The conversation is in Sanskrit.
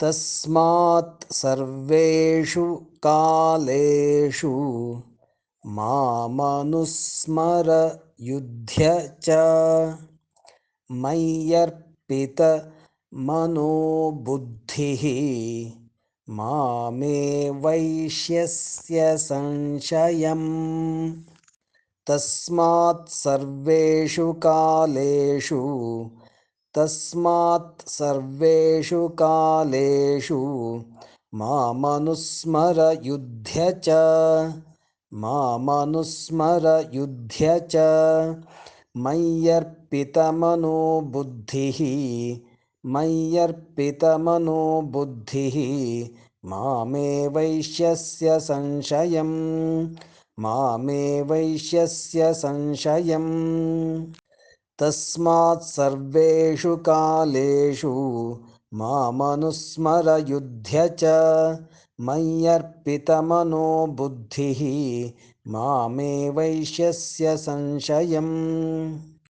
तस्मात् सर्वेषु कालेषु मामनुस्मरयुध्य च मय्यर्पितमनोबुद्धिः मामे वैश्यस्य संशयम्। तस्मात् सर्वेषु कालेषु तस्मात् सर्वेषु कालेषु मामनुस्मरयुध्य च। मामनुस्मरयुध्य च। मय्यर्पितमनो बुद्धिः मय्यर्पितमनो बुद्धिः मामे वैश्यस्य संशयम् मामे वैश्यस्य संशयम् तस्मात् सर्वेषु कालेषु मामनुस्मरयुध्य च मय्यर्पितमनो बुद्धिः मामे वैश्यस्य संशयम्